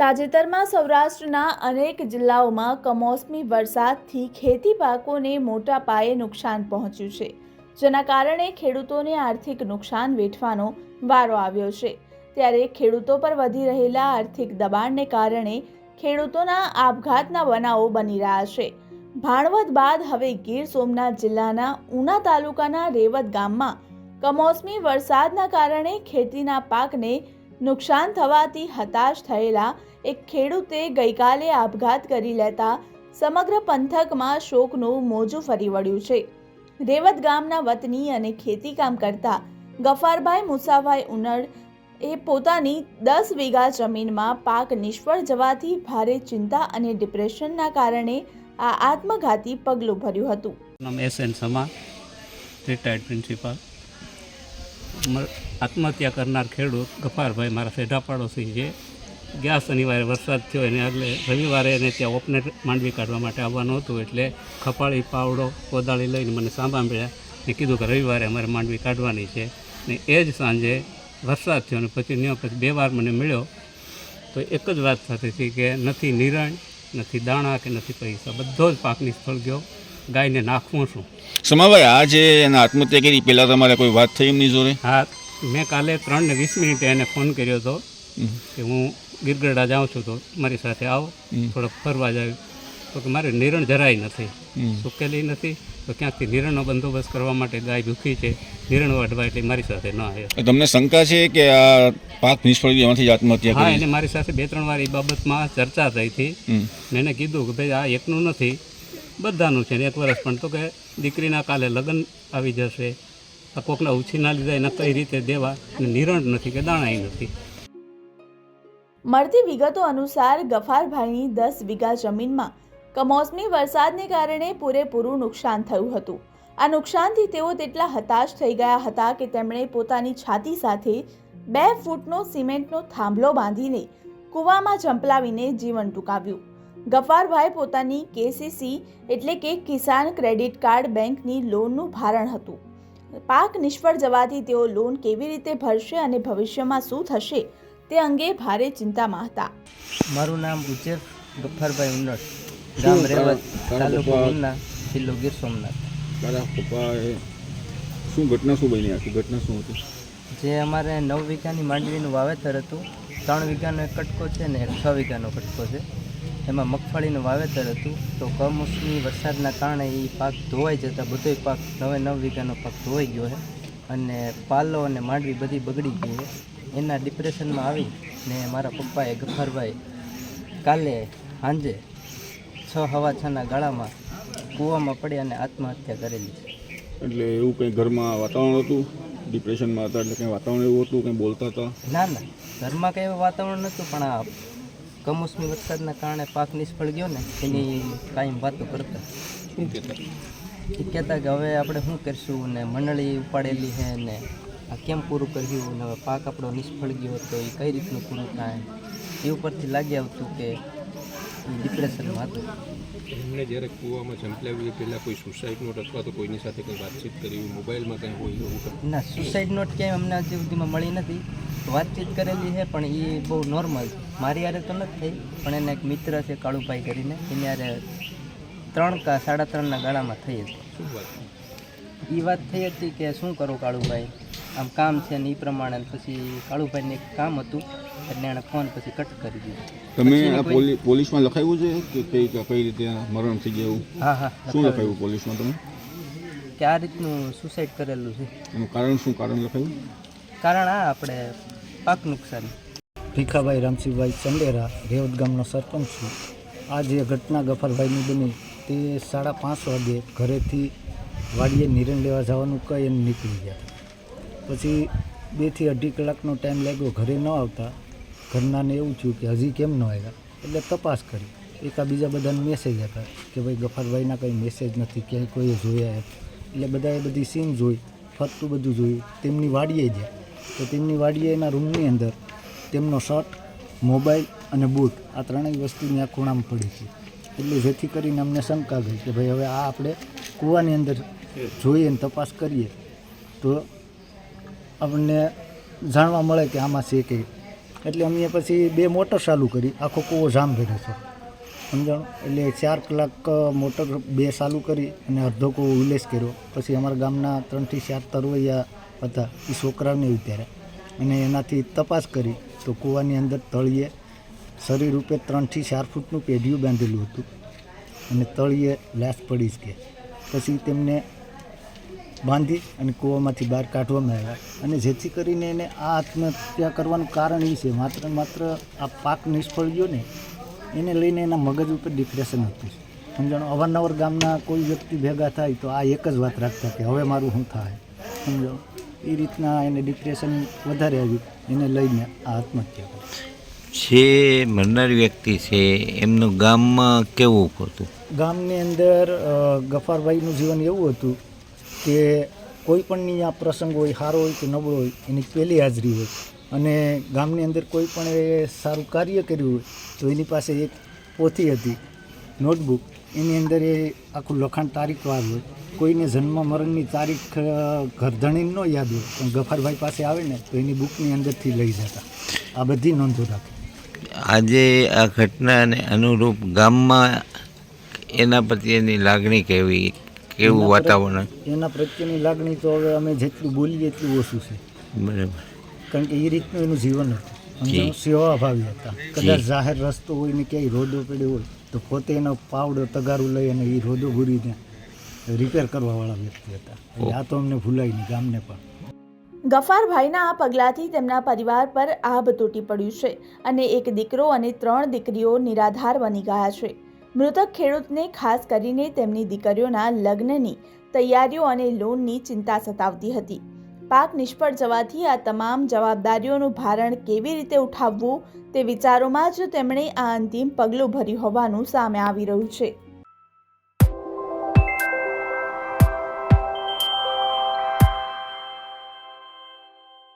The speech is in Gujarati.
તાજેતરમાં સૌરાષ્ટ્રના અનેક જિલ્લાઓમાં કમોસમી વરસાદથી ખેતી પાકોને મોટા પાયે નુકસાન પહોંચ્યું છે, જેના કારણે ખેડૂતોને આર્થિક નુકસાન વેઠવાનો વારો આવ્યો છે. ત્યારે ખેડૂતો પર વધી રહેલા આર્થિક દબાણને કારણે ખેડૂતોના આપઘાતના બનાવો બની રહ્યા છે. ભાણવત બાદ હવે ગીર સોમનાથ જિલ્લાના ઉના તાલુકાના રેવત ગામમાં કમોસમી વરસાદના કારણે ખેતીના પાકને નુકસાન થવાથી હતાશ થયેલા એક ખેડૂતે ગઈકાલે આપઘાત કરી લેતા સમગ્ર પંથકમાં શોકનું મોજું ફરી વળ્યું છે. રેવત ગામના વતની અને ખેતીકામ કરતા ગફારભાઈ મુસાભાઈ ઉનડ એ પોતાની દસ વીઘા જમીનમાં પાક નિષ્ફળ જવાથી ભારે ચિંતા અને ડિપ્રેશનના કારણે આ આત્મઘાતી પગલું ભર્યું હતું. Retired principal. આત્મહત્યા કરનાર ખેડૂત ગફારભાઈ મારા સેઢા પાડોશી છે. ગયા શનિવારે વરસાદ થયો એને એટલે રવિવારે એને ત્યાં ઓપને માંડવી કાઢવા માટે આવવાનું હતું એટલે ખપાળી, પાવડો, કોદાળી લઈને મને સાંભા મળ્યા ને કીધું કે રવિવારે અમારે માંડવી કાઢવાની છે. ને એ જ સાંજે વરસાદ થયો અને પછી ન્યો પછી બે વાર મને મળ્યો. તો એક જ વાત થતી હતી કે નથી નિરણ, નથી દાણા કે નથી પૈસા, બધો જ પાક નિષ્ફળ ગયો. ગાયને નાખવું શું સમાભાઈ આ જે એના આત્મહત્યા કરી પહેલાં તમારે કોઈ વાત થઈ એમની જોડે? હા મેં કાલે ત્રણ ને વીસ મિનિટે એને ફોન કર્યો હતો કે હું ગીરગઢડા જાઉં છું તો મારી સાથે આવો. થોડોક ફરવા જાય. તો કે મારે નિરણ જરાય નથી. સુકેલી નથી? તો ક્યાંકથી નિરણનો બંદોબસ્ત કરવા માટે ગાય ભૂખી છે નિરણ વાઢવા એટલે મારી સાથે ન આવે તમને શંકા છે કે આ પાક નિષ્ફળ ગયો એમાંથી આત્મહત્યા હા એને મારી સાથે બે ત્રણ વાર એ બાબતમાં ચર્ચા થઈ હતી. મેં એને કીધું કે ભાઈ આ એકનું નથી. બધાનું છે ને એક વર્ષ પણ તો કે દીકરીના કાલે લગ્ન આવી જશે. આ કોકના ઉછીના લીધા એના કઈ રીતે દેવા અને નિરણ નથી કે દાણાય નથી. મળતી વિગતો અનુસાર ગફારભાઈની દસ વીઘા જમીનમાં કમોસમી વરસાદને કારણે પૂરેપૂરું નુકસાન થયું હતું. આ નુકસાનથી તેઓ તેટલા હતાશ થઈ ગયા હતા કે તેમણે પોતાની છાતી સાથે બે ફૂટનો સિમેન્ટનો થાંભલો બાંધીને કૂવામાં ઝંપલાવીને જીવન ટૂંકાવ્યું. ગફારભાઈ પોતાની કેસીસી એટલે કે કિસાન ક્રેડિટ કાર્ડ બેંકની લોનનું ભારણ હતું. પાક નિષ્ફળ જવાથી તેઓ લોન કેવી રીતે ભરશે અને ભવિષ્યમાં શું થશે તે અંગે ભારે ચિંતામાં હતા. મારું નામ ઉચેર ગફ્ફરભાઈ ઉન્નટ ગામ રેવત તાલુકો ઉના જિલ્લો ગીર સોમનાથ. તારા પપ્પાએ શું ઘટના શું બની આખી ઘટના શું હતી? જે અમારે નવ વીઘાની માંડવીનું વાવેતર હતું. ત્રણ વીઘાનો એક કટકો છે ને છ વીઘાનો કટકો છે. એમાં મગફળીનું વાવેતર હતું તો કમોસમી વરસાદના કારણે એ પાક ધોવાઈ જતા બધોય પાક નવે નવ વીઘાનો પાક ધોવાઈ ગયો છે અને પાલો અને માંડવી બધી બગડી ગઈ છે. એના ડિપ્રેશનમાં આવી ને મારા પપ્પાએ ગફારભાઈ કાલે સાંજે છ હવા છના ગાળામાં કૂવામાં પડી અને આત્મહત્યા કરેલી છે. એટલે એવું કંઈ ઘરમાં વાતાવરણ હતું? ડિપ્રેશનમાં હતા એટલે કંઈ વાતાવરણ એવું હતું? કંઈ બોલતા હતા? ના ના. ઘરમાં કંઈ એવું વાતાવરણ નહોતું પણ આ કમોસમી વરસાદના કારણે પાક નિષ્ફળ ગયો ને, એની કાયમ વાતો કરતા. એ કહેતા કે હવે આપણે શું કરશું ને, મંડળી ઉપાડેલી છે ને, આ કેમ પૂરું કર્યું ને, હવે પાક આપણો નિષ્ફળ ગયો તો એ કઈ રીતનું પૂરું થાય? એ ઉપરથી લાગી આવતું કે ડિપ્રેશનમાં એમણે જ્યારે કૂવામાં ઝંપલાવ્યું એ પહેલાં કોઈ સુસાઇડ નોટ અથવા તો કોઈની સાથે કંઈ વાતચીત કરી મોબાઈલમાં કંઈ હોય એવું ના સુસાઇડ નોટ ક્યાંય અમને હજી સુધીમાં મળી નથી. વાતચીત કરેલી છે પણ એ બહુ નોર્મલ મારી યારે તો નથી થઈ પણ એના એક મિત્ર છે કાળુભાઈ કરીને એની યારે ત્રણ કા સાડા ત્રણના ગાળામાં થઈ હતી. શું વાત? એ વાત થઈ હતી કે શું કરું કાળુભાઈ? આમ કામ છે ને એ પ્રમાણે પછી કાળુભાઈને એક કામ હતું એટલે એણે ફોન પછી કટ કરી દીધો. તમે પોલીસમાં લખાયું છે કે કઈ કઈ રીતે મરણ થઈ ગયું એવું? હા હા શું લખાયું પોલીસમાં તમે? કે આ રીતનું સુસાઇડ કરેલું છે. એનું કારણ શું કારણ લખાયું? કારણ આ આપણે પાક નુકસાન. ભીખાભાઈ રામસિંહભાઈ ચંડેરા રેવત ગામનો સરપંચ છું. આ જે ઘટના ગફરભાઈની બની તે સાડા પાંચ વાગે ઘરેથી વાડીએ નિરણ લેવા જવાનું કહી અને નીકળી ગયા. પછી બેથી અઢી કલાકનો ટાઈમ લાગ્યો ઘરે ન આવતા. ઘરનાને એવું થયું કે હજી કેમ ન આવ્યા? એટલે તપાસ કરી. એકા બીજા બધાને મેસેજ હતા કે ભાઈ ગફારભાઈના કંઈ મેસેજ નથી ક્યાંય કોઈએ જોયા એમ. એટલે બધાએ બધી સીન જોઈ ફરતું બધું જોયું. તેમની વાડીએ ગયા. તો તેમની વાડીએ એના રૂમની અંદર તેમનો શર્ટ મોબાઈલ અને બૂટ આ ત્રણેય વસ્તુ ત્યાં ખૂણામાં પડી છે એટલે જેથી કરીને અમને શંકા ગઈ કે ભાઈ હવે આ આપણે કૂવાની અંદર જોઈએ ને તપાસ કરીએ તો આપણને જાણવા મળે કે આમાં છે કે. એટલે અમે પછી બે મોટર ચાલુ કરી. આખો કૂવો જામ ભરે છે. સમજણ? એટલે ચાર કલાક મોટર બે ચાલુ કરી અને અડધો કૂવો ઉલ્લેસ કર્યો. પછી અમારા ગામના ત્રણથી ચાર તરવૈયા હતા. એ છોકરાને ત્યારે અને એનાથી તપાસ કરી તો કૂવાની અંદર તળિયે શરીર રૂપે ત્રણથી ચાર ફૂટનું પેઢિયું બાંધેલું હતું. અને તળિયે લાશ પડી જ કે પછી તેમને બાંધી અને કૂવામાંથી બહાર કાઢવામાં આવ્યા. અને જેથી કરીને એને આ આત્મહત્યા કરવાનું કારણ એ છે. માત્ર માત્ર આ પાક નિષ્ફળ ગયો ને એને લઈને એના મગજ ઉપર ડિપ્રેશન હતું. સમજાણો? અવારનવાર ગામના કોઈ વ્યક્તિ ભેગા થાય તો આ એક જ વાત રાખતા કે હવે મારું શું થાય? સમજો એ રીતના એને ડિપ્રેશન વધારે આવ્યું. એને લઈને આ આત્મહત્યા કરી. જે મરનાર વ્યક્તિ છે એમનું ગામમાં કેવું હતું? ગામની અંદર ગફારભાઈનું જીવન એવું હતું કે કોઈ પણની આ પ્રસંગ હોય સારો હોય કે નબળો હોય, એની પહેલી હાજરી હોય. અને ગામની અંદર કોઈ પણ એ સારું કાર્ય કર્યું હોય, તો એની પાસે એક પોથી હતી, નોટબુક. એની અંદર એ આખું લખાણ તારીખવાર હોય. કોઈને જન્મ મરણની તારીખ ઘરધણીને ન યાદ હોય, પણ ગફારભાઈ પાસે આવે ને, તો એની બુકની અંદરથી લઈ જતા. આ બધી નોંધો રાખે. આજે આ ઘટનાને અનુરૂપ ગામમાં એના પ્રત્યેની લાગણી કેવી? કેવું વાતાવરણ? એના પ્રત્યેની લાગણી તો હવે અમે જેટલું બોલીએ એટલું ઓછું છે. બરાબર. કારણ કે એ રીતનું એનું જીવન હતું? સેવાભાવી હતા. કદાચ જાહેર રસ્તો હોય ને ક્યાંય રોદો પડ્યો હોય તો પોતે એનો પાવડો તગારું લઈ અને એ રોદો ભૂરીને રિપેર કરવાવાળા વ્યક્તિ હતા. એટલે આ તો અમને ભૂલાય નહીં ગામને પણ. ગફારભાઈના આ પગલાંથી તેમના પરિવાર પર આભ તૂટી પડ્યું છે અને એક દીકરો અને ત્રણ દીકરીઓ નિરાધાર બની ગયા છે. મૃતક ખેડૂતને ખાસ કરીને તેમની દીકરીઓના લગ્નની તૈયારીઓ અને લોનની ચિંતા સતાવતી હતી. પાક નિષ્ફળ જવાથી આ તમામ જવાબદારીઓનું ભારણ કેવી રીતે ઉઠાવવું તે વિચારોમાં જ તેમણે આ અંતિમ પગલું ભર્યું હોવાનું સામે આવી રહ્યું છે.